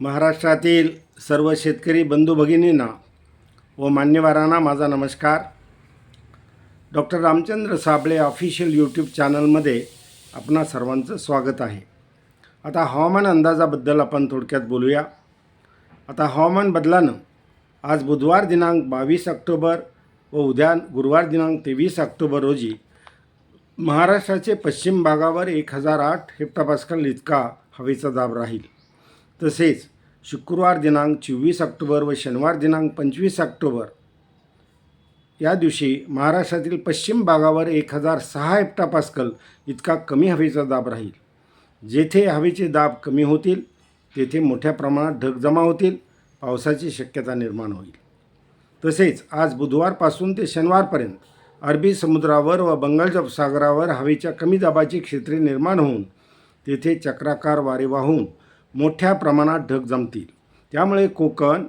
महाराष्ट्रातील सर्व शेतकरी बंधू भगिनींना व मान्यवरांना माझा नमस्कार. Doctor Ramchandra Sable official YouTube चॅनलमध्ये आपणा सर्वांचं स्वागत आहे. आता हवामान अंदाजाबद्दल आपण थोडक्यात बोलूया. आता हवामान बदलानं आज बुधवार दिनांक बावीस ऑक्टोबर व उद्या गुरुवार दिनांक तेवीस ऑक्टोबर रोजी महाराष्ट्राचे पश्चिम भागावर एक हजार आठ हेप्टापास्कल इतका हवेचा दाब राहील. तसेच शुक्रवार दिनांक चोवीस ऑक्टोबर व शनिवार दिनांक पंचवीस ऑक्टोबर या दिवशी महाराष्ट्रातील पश्चिम भागावर एक हजार सहा हेक्टापास्कल इतका कमी हवेचा दाब राहील. जेथे हवेचे दाब कमी होतील तेथे मोठ्या प्रमाणात ढग जमा होतील पावसाची शक्यता निर्माण होईल. तसेच आज बुधवारपासून ते शनिवारपर्यंत अरबी समुद्रावर व बंगालच्या सागरावर हवेच्या कमी दाबाची क्षेत्रे निर्माण होऊन तेथे चक्राकार वारे वाहून मोठ्या प्रमाणात ढग जमतील. त्यामुळे कोकण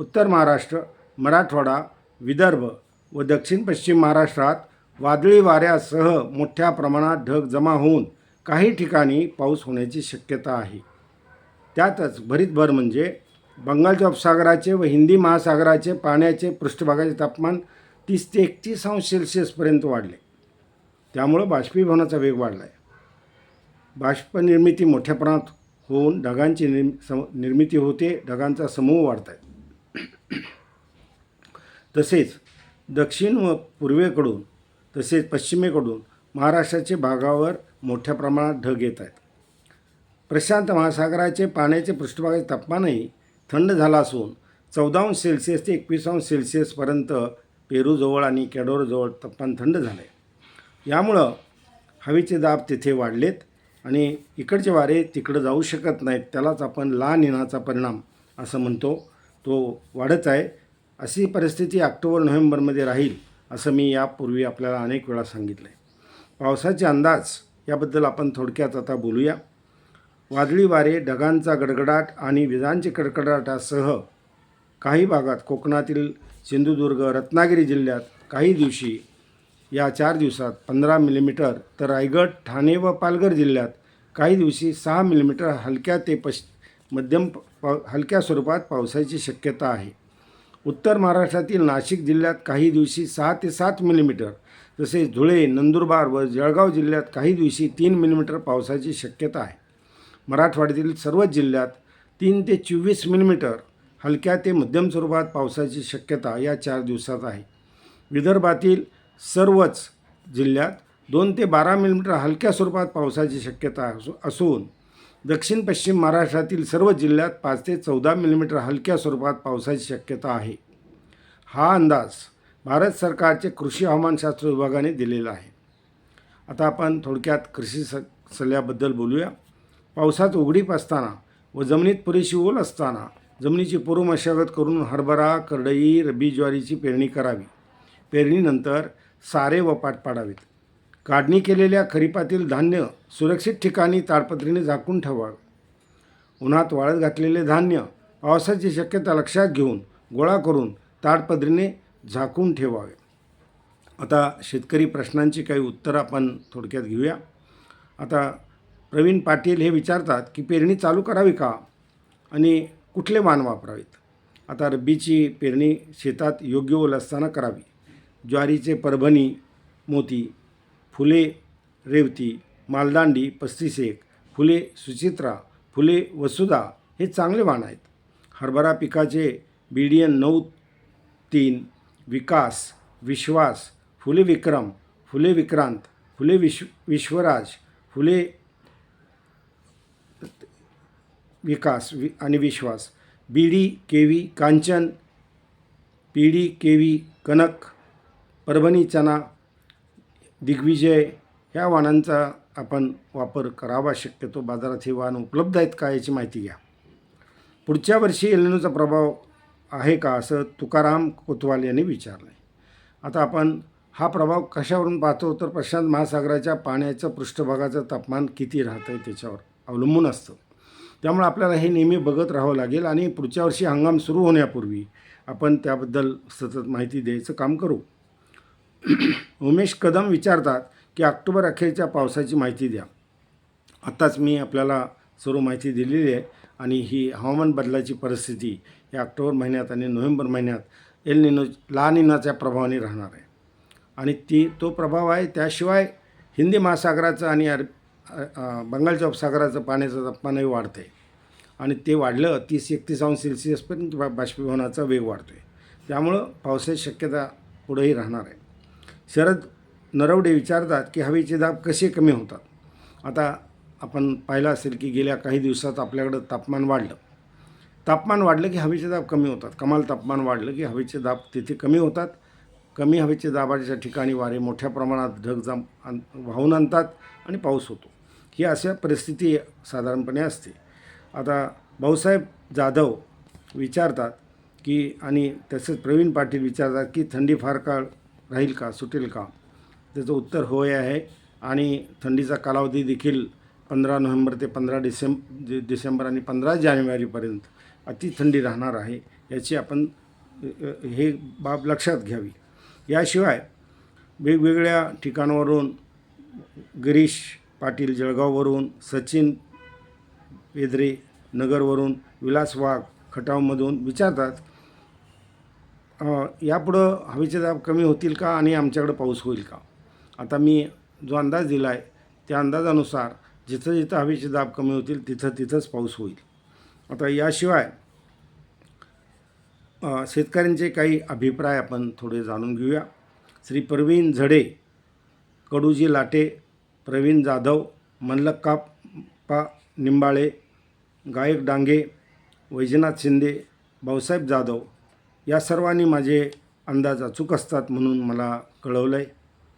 उत्तर महाराष्ट्र मराठवाडा विदर्भ व दक्षिण पश्चिम महाराष्ट्रात वादळी वाऱ्यासह मोठ्या प्रमाणात ढग जमा होऊन काही ठिकाणी पाऊस होण्याची शक्यता आहे. त्यातच भरीत भर म्हणजे बंगालच्या उपसागराचे व हिंदी महासागराचे पाण्याचे पृष्ठभागाचे तापमान तीस ते एकतीस अंश सेल्सिअसपर्यंत वाढले. त्यामुळं बाष्पीभवनाचा वेग वाढला आहे बाष्पनिर्मिती मोठ्या प्रमाणात होऊन ढगांची निर्म सम निर्मिती होते ढगांचा समूह वाढत आहे तसेच दक्षिण व पूर्वेकडून तसेच पश्चिमेकडून महाराष्ट्राचे भागावर मोठ्या प्रमाणात ढग येत आहेत. प्रशांत महासागराचे पाण्याचे पृष्ठभागाचे तापमानही थंड झाला असून चौदा अंश सेल्सिअस ते एकवीस अंश सेल्सिअसपर्यंत पेरूजवळ आणि कॅडोरजवळ तापमान थंड झालं आहे यामुळं हवेचे दाब तिथे वाढलेत. आणि इकडचे वारे तिकडं जाऊ शकत नाहीत. त्यालाच आपण लहान इनाचा परिणाम असं म्हणतो. तो वाढत आहे. अशी परिस्थिती ऑक्टोबर नोव्हेंबरमध्ये राहील असं मी यापूर्वी आपल्याला अनेक वेळा सांगितलं आहे पावसाचे अंदाज याबद्दल आपण थोडक्यात आता बोलूया. वादळी वारे ढगांचा गडगडाट आणि विजांचे कडकडाटासह काही भागात कोकणातील सिंधुदुर्ग रत्नागिरी जिल्ह्यात काही दिवशी या चार दिवसात पंधरा मिलीमीटर तर रायगड ठाणे व पालघर जिल्ह्यात काही दिवशी सहा मिलीमीटर हलक्या ते पश मध्यम पाव हलक्या स्वरूपात पावसाची शक्यता आहे. उत्तर महाराष्ट्रातील नाशिक जिल्ह्यात काही दिवशी सहा ते सात मिलीमीटर तसेच धुळे नंदुरबार व जळगाव जिल्ह्यात काही दिवशी तीन मिलीमीटर पावसाची शक्यता आहे. मराठवाड्यातील सर्वच जिल्ह्यात तीन ते चोवीस मिलीमीटर हलक्या ते मध्यम स्वरूपात पावसाची शक्यता या चार दिवसात आहे. विदर्भातील सर्वच जिल्ह्यात दोन ते बारा मिलीमीटर हलक्या स्वरूपात पावसाची शक्यता असू असून दक्षिण पश्चिम महाराष्ट्रातील सर्व जिल्ह्यात पाच ते चौदा मिलीमीटर हलक्या स्वरूपात पावसाची शक्यता आहे. हा अंदाज भारत सरकारचे कृषी हवामानशास्त्र विभागाने दिलेला आहे. आता आपण थोडक्यात कृषी स सल्ल्याबद्दल बोलूया. पावसात उघडीप असताना व जमिनीत पुरेशी ओल असताना जमिनीची पूर्व मशागत करून हरभरा करडई रब्बी ज्वारीची पेरणी करावी. पेरणीनंतर सारे व पाडावेत. काढणी केलेल्या खरीपातील धान्य सुरक्षित ठिकाणी ताडपत्रीने झाकून ठेवावे. उन्हात वाळत घातलेले धान्य पावसाची शक्यता लक्षात घेऊन गोळा करून ताडपत्रीने झाकून ठेवावे. आता शेतकरी प्रश्नांची काही उत्तरं आपण थोडक्यात घेऊया. आता प्रवीण पाटील हे विचारतात की पेरणी चालू करावी का? आणि कुठले वाण वापरावेत? आता रब्बीची पेरणी शेतात योग्य ओल असताना करावी. ज्वारीचे परभणी मोती फुले रेवती मालदांडी पस्तीस एक फुले सुचित्रा फुले वसुधा हे चांगले वाण आहेत. हरभरा पिकाचे बीडीएन नऊ तीन विकास विश्वास फुले विक्रम फुले विक्रांत फुले विश्व विश्वराज फुले विकास वि आणि Vishwas. B D K V Kanchan P D K V Kanak Parbhani चणा दिग्विजय ह्या वाणांचा आपण वापर करावा शक्यतो. बाजारात हे वाण उपलब्ध आहेत का याची माहिती घ्या. पुढच्या वर्षी एलनोचा प्रभाव आहे का असं तुकाराम कोतवाल यांनी विचारलं आहे आता आपण हा प्रभाव कशावरून पाहतो? तर प्रशांत महासागराच्या पाण्याचं पृष्ठभागाचं तापमान किती राहतं आहे त्याच्यावर अवलंबून असतं. त्यामुळे आपल्याला हे नेहमी बघत राहावं लागेल आणि पुढच्या वर्षी हंगाम सुरू होण्यापूर्वी आपण त्याबद्दल सतत माहिती द्यायचं काम करू. उमेश कदम विचारतात की ऑक्टोबर अखेरच्या पावसाची माहिती द्या. आत्ताच मी आपल्याला सर्व माहिती दिलेली आहे आणि ही हवामान बदलाची परिस्थिती या ऑक्टोबर महिन्यात आणि नोव्हेंबर महिन्यात एल निनो लहान निनाच्या प्रभावाने राहणार आहे. आणि ती तो प्रभाव आहे त्याशिवाय हिंदी महासागराचं आणि अर बंगालच्या उपसागराचं पाण्याचं तापमानही वाढतं आहे आणि ते वाढलं तीस एकतीस अंश सेल्सिअसपर्यंत बा बाष्पीभवनाचा वेग वाढतो आहे त्यामुळं पावसाची शक्यता पुढेही राहणार आहे. शरद नरवडे विचारतात की हवेचे दाब कसे कमी होतात. आता आपण पाहिलं असेल की गेल्या काही दिवसात आपल्याकडं तापमान वाढलं. तापमान वाढलं की हवेचे दाब कमी होतात. कमाल तापमान वाढलं की हवेचे दाब तिथे कमी होतात. कमी हवेचे दाबाच्या ठिकाणी वारे मोठ्या प्रमाणात ढग जाम आण वाहून आणतात आणि पाऊस होतो. ही अशा परिस्थिती साधारणपणे असते. आता भाऊसाहेब जाधव विचारतात की आणि तसेच प्रवीण पाटील विचारतात की थंडी फार काळ राहील का सुटेल का? त्याचं उत्तर होय आहे. आणि थंडीचा कालावधी देखील पंधरा नोव्हेंबर ते पंधरा डिसेंब डिसेंबर आणि पंधरा जानेवारीपर्यंत अति थंडी राहणार आहे याची आपण हे बाब लक्षात घ्यावी. याशिवाय वेगवेगळ्या ठिकाणावरून गिरीश पाटील जळगाववरून सचिन वेद्रे नगरवरून विलास वाघ खटावमधून विचारतात यापुढं हवेचे दाब कमी होतील का आणि आमच्याकडं पाऊस होईल का? आता मी जो अंदाज दिला आहे त्या अंदाजानुसार जिथं जिथं हवेचे दाब कमी होतील तिथं तिथंच पाऊस होईल. आता याशिवाय शेतकऱ्यांचे काही अभिप्राय आपण थोडे जाणून घेऊया. श्री प्रवीण झडे कडूजी लाटे प्रवीण जाधव मल्लक्काप्पा निंबाळे गायक डांगे वैजनाथ शिंदे भाऊसाहेब जाधव या सर्वांनी माझे अंदाज अचूक असतात म्हणून मला कळवलं आहे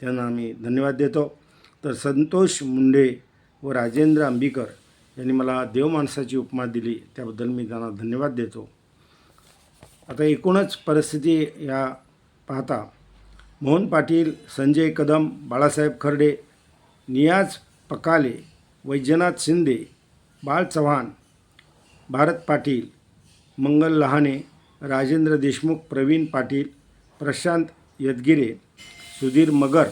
त्यांना मी धन्यवाद देतो. तर संतोष मुंडे व राजेंद्र आंबीकर यांनी मला देवमाणसाची उपमा दिली त्याबद्दल मी त्यांना धन्यवाद देतो. आता एकूणच परिस्थिती या पाहता. मोहन पाटील संजय कदम बाळासाहेब खर्डे नियाज पकाले वैजनाथ शिंदे बाळ चव्हाण भारत पाटील मंगल लहाने राजेंद्र देशमुख प्रवीण पाटील प्रशांत यदगिरे सुधीर मगर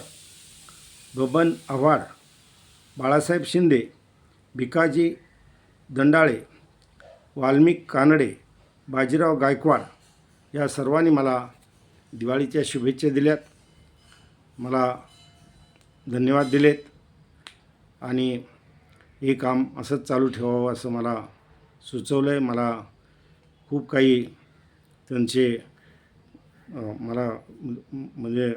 बबन आव्हाड बाळासाहेब शिंदे भिकाजी दंडाळे वाल्मिक कानडे बाजीराव गायकवाड या सर्वांनी मला दिवाळीच्या शुभेच्छा दिल्यात. मला धन्यवाद दिलेत. आणि हे काम असंच चालू ठेवावं असं मला सुचवलं आहे मला खूप काही त्यांचे मला म्हणजे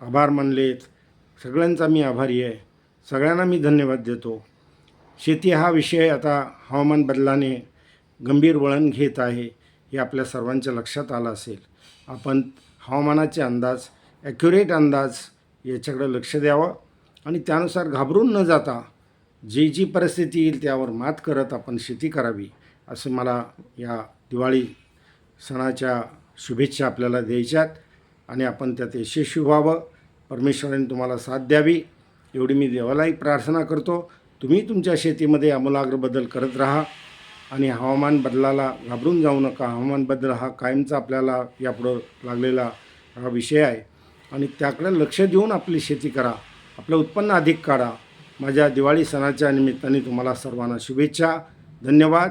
आभार मानलेत. सगळ्यांचा मी आभारी आहे. सगळ्यांना मी धन्यवाद देतो. शेती हा विषय आता हवामान बदलाने गंभीर वळण घेत आहे हे आपल्या सर्वांच्या लक्षात आलं असेल. आपण हवामानाचे अंदाज ॲक्युरेट अंदाज याच्याकडे लक्ष द्यावं आणि त्यानुसार घाबरून न जाता जी जी परिस्थिती येईल त्यावर मात करत आपण शेती करावी. असं मला या दिवाळी सणाच्या शुभेच्छा आपल्याला द्यायच्यात आणि आपण त्यात यशस्वी व्हावं. परमेश्वराने तुम्हाला साथ द्यावी. एवढी मी देवालाही प्रार्थना करतो. तुम्ही तुमच्या शेतीमध्ये आमूलाग्र बदल करत राहा आणि हवामान बदलाला घाबरून जाऊ नका. हवामान बदल हा कायमचा आपल्याला यापुढं लागलेला हा विषय आहे. आणि त्याकडे लक्ष देऊन आपली शेती करा. आपलं उत्पन्न अधिक काढा. माझ्या दिवाळी सणाच्या निमित्ताने तुम्हाला सर्वांना शुभेच्छा. धन्यवाद.